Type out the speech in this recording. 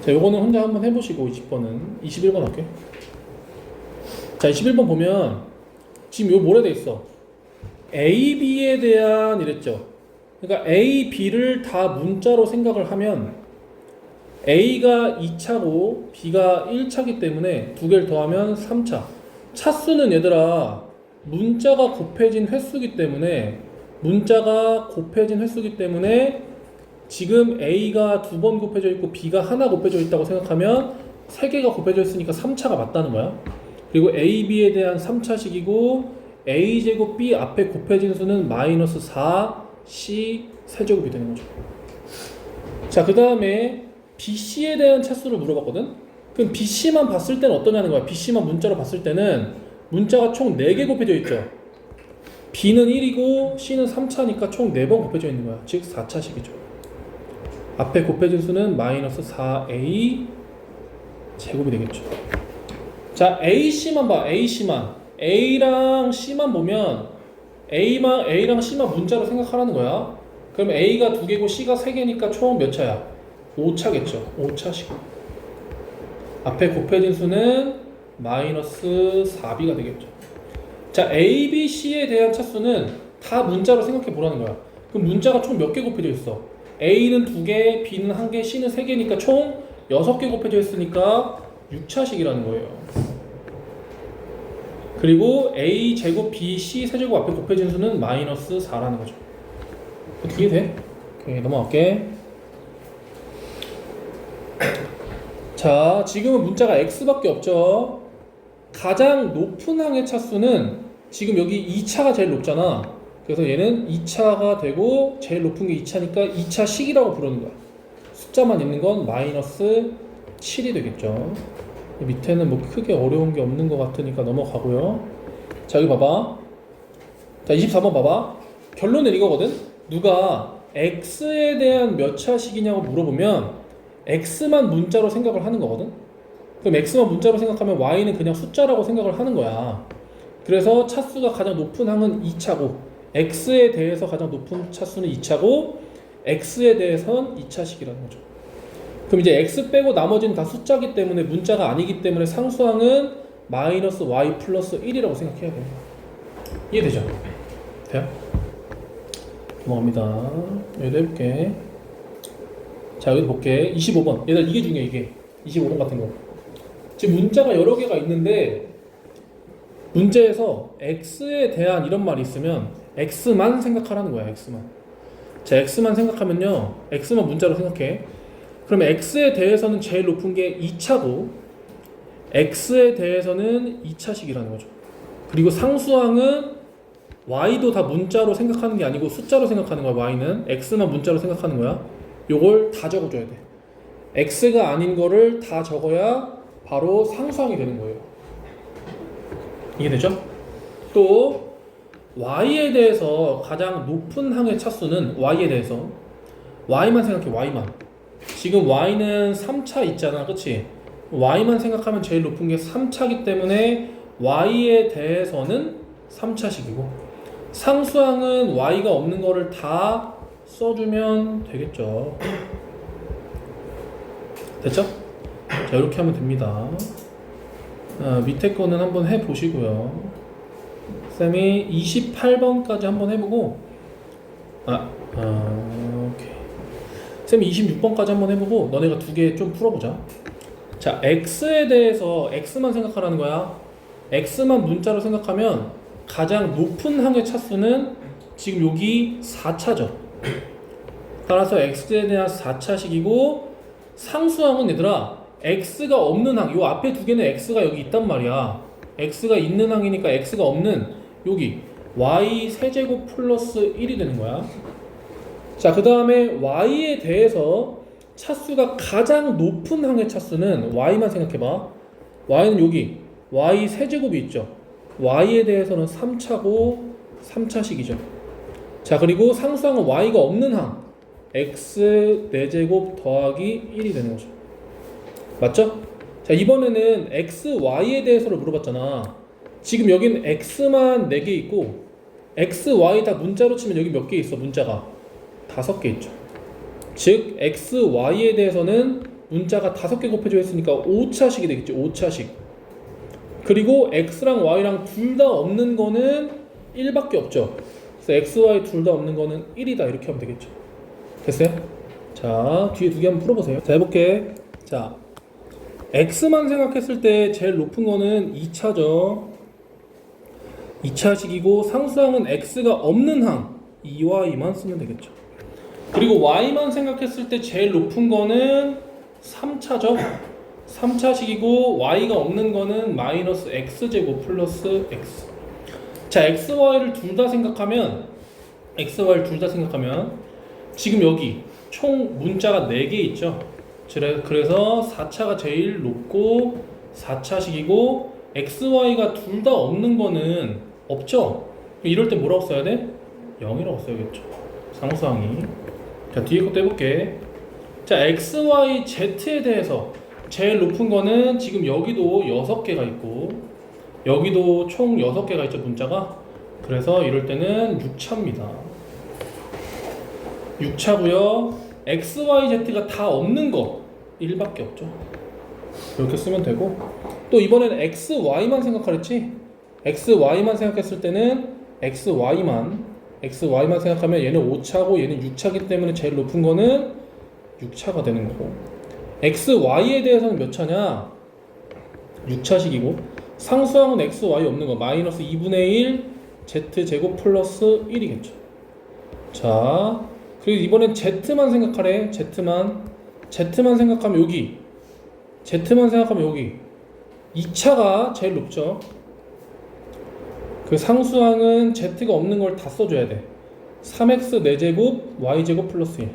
자, 요거는 혼자 한번 해보시고 20번은 21번 할게. 자, 21번 보면 지금 요 뭐라 돼 있어? A, B에 대한 이랬죠. 그러니까 A, B를 다 문자로 생각을 하면 A가 2차고 B가 1차기 때문에 두 개를 더하면 3차. 차수는 얘들아 문자가 곱해진 횟수기 때문에 문자가 곱해진 횟수기 때문에 지금 A가 두 번 곱해져 있고 B가 하나 곱해져 있다고 생각하면 세 개가 곱해져 있으니까 3차가 맞다는 거야. 그리고 A, B에 대한 3차식이고 A 제곱 B 앞에 곱해진 수는 마이너스 4 C 세제곱이 되는 거죠. 자, 그 다음에 BC에 대한 차수를 물어봤거든? 그럼 BC만 봤을 때는 어떠냐는 거야. BC만 문자로 봤을 때는 문자가 총 4개 곱해져 있죠. B는 1이고 C는 3차니까 총 4번 곱해져 있는 거야. 즉 4차식이죠. 앞에 곱해진 수는 마이너스 4A 제곱이 되겠죠. 자, AC만 봐. AC만. A랑 C만 보면 A만 A랑 C만 문자로 생각하라는 거야. 그럼 A가 두 개고 C가 세 개니까 총 몇 차야? 5차겠죠. 5차식. 앞에 곱해진 수는 마이너스 4B가 되겠죠. 자, A, B, C에 대한 차수는 다 문자로 생각해 보라는 거야. 그럼 문자가 총 몇 개 곱해져 있어? A는 두 개, B는 한 개, C는 세 개니까 총 여섯 개 곱해져 있으니까 6차식이라는 거예요. 그리고 A 제곱 B C 세제곱 앞에 곱해진 수는 마이너스 4라는 거죠. 어떻게 돼? 오케이, 넘어갈게. 자, 지금은 문자가 X밖에 없죠. 가장 높은 항의 차수는 지금 여기 2차가 제일 높잖아. 그래서 얘는 2차가 되고 제일 높은 게 2차니까 2차식이라고 부르는 거야. 숫자만 있는 건 마이너스 7이 되겠죠. 밑에는 뭐 크게 어려운 게 없는 것 같으니까 넘어가고요. 자, 여기 봐봐. 자, 24번 봐봐. 결론은 이거거든. 누가 x에 대한 몇 차식이냐고 물어보면 x만 문자로 생각을 하는 거거든. 그럼 x만 문자로 생각하면 y는 그냥 숫자라고 생각을 하는 거야. 그래서 차수가 가장 높은 항은 2차고 x에 대해서 가장 높은 차수는 2차고 x에 대해서는 2차식이라는 거죠. 그럼 이제 x 빼고 나머지는 다 숫자기 때문에 문자가 아니기 때문에 상수항은 마이너스 y 플러스 1이라고 생각해야 돼요. 이해되죠? 돼요? 넘어갑니다. 여기도 해볼게. 자, 여기도 볼게. 25번. 얘들 이게 중요해, 이게. 25번 같은 거. 지금 문자가 여러 개가 있는데, 문제에서 x에 대한 이런 말이 있으면 x만 생각하라는 거야, x만. 자, x만 생각하면요. x만 문자로 생각해. 그러면 x에 대해서는 제일 높은 게 2차고 x에 대해서는 2차식이라는 거죠. 그리고 상수항은 y도 다 문자로 생각하는 게 아니고 숫자로 생각하는 거야. y는 x만 문자로 생각하는 거야. 요걸 다 적어줘야 돼. x가 아닌 거를 다 적어야 바로 상수항이 되는 거예요. 이해되죠? 또 y에 대해서 가장 높은 항의 차수는 y에 대해서 y만 생각해 y만. 지금 y는 3차 있잖아. 그치? y만 생각하면 제일 높은 게 3차기 때문에 y에 대해서는 3차식이고 상수항은 y가 없는 거를 다 써주면 되겠죠. 됐죠? 자, 이렇게 하면 됩니다. 아, 밑에 거는 한번 해보시고요. 쌤이 28번까지 한번 해보고, 아, 아 오케이. 쌤이 26번까지 한번 해보고, 너네가 두 개 좀 풀어보자. 자, x에 대해서 x만 생각하라는 거야. x만 문자로 생각하면 가장 높은 항의 차수는 지금 여기 4차죠. 따라서 x에 대한 4차식이고 상수항은 얘들아 x가 없는 항, 요 앞에 두 개는 x가 여기 있단 말이야. X가 있는 항이니까 x가 없는 여기 y 세제곱 플러스 1이 되는 거야. 자, 그 다음에 y에 대해서 차수가 가장 높은 항의 차수는 y만 생각해봐. y는 여기 y 세제곱이 있죠. y에 대해서는 3차고 3차식이죠. 자, 그리고 상수항은 y가 없는 항 x 4제곱 더하기 1이 되는 거죠. 맞죠? 자, 이번에는 x, y에 대해서를 물어봤잖아. 지금 여기는 x만 4개 있고 x, y 다 문자로 치면 여기 몇 개 있어, 문자가? 5개 있죠. 즉 x, y에 대해서는 문자가 다섯 개 곱해져 있으니까 5차식이 되겠죠. 5차식. 그리고 x랑 y랑 둘 다 없는 거는 1밖에 없죠. 그래서 x, y 둘 다 없는 거는 1이다. 이렇게 하면 되겠죠. 됐어요? 자, 뒤에 두 개 한번 풀어보세요. 자, 해볼게. 자, x만 생각했을 때 제일 높은 거는 2차죠. 2차식이고 상수항은 x가 없는 항 2와 2만 쓰면 되겠죠. 그리고 y만 생각했을 때 제일 높은 거는 3차죠. 3차식이고 y가 없는 거는 마이너스 x제곱 플러스 x. 자, x, y를 둘 다 생각하면 x, y를 둘 다 생각하면 지금 여기 총 문자가 4개 있죠. 그래- 그래서 4차가 제일 높고 4차식이고 x, y가 둘 다 없는 거는 없죠. 이럴 때 뭐라고 써야 돼? 0이라고 써야겠죠. 상수항이. 자, 뒤에 것도 해볼게. 자, x, y, z에 대해서 제일 높은 거는 지금 여기도 6개가 있고 여기도 총 6개가 있죠, 문자가. 그래서 이럴 때는 6차입니다. 6차고요. X, y, z가 다 없는 거 1밖에 없죠. 이렇게 쓰면 되고 또 이번에는 x, y만 생각하랬지? x, y만 생각했을 때는 x, y만 x, y만 생각하면 얘는 5차고 얘는 6차기 때문에 제일 높은 거는 6차가 되는 거고 x, y에 대해서는 몇 차냐? 6차식이고 상수항은 x, y 없는 거 마이너스 2분의 1 z 제곱 플러스 1이겠죠. 자, 그리고 이번엔 z만 생각하래. z만 z만 생각하면 여기 z만 생각하면 여기 2차가 제일 높죠. 그 상수항은 z가 없는 걸 다 써줘야 돼. 3x 4제곱 y제곱 플러스 1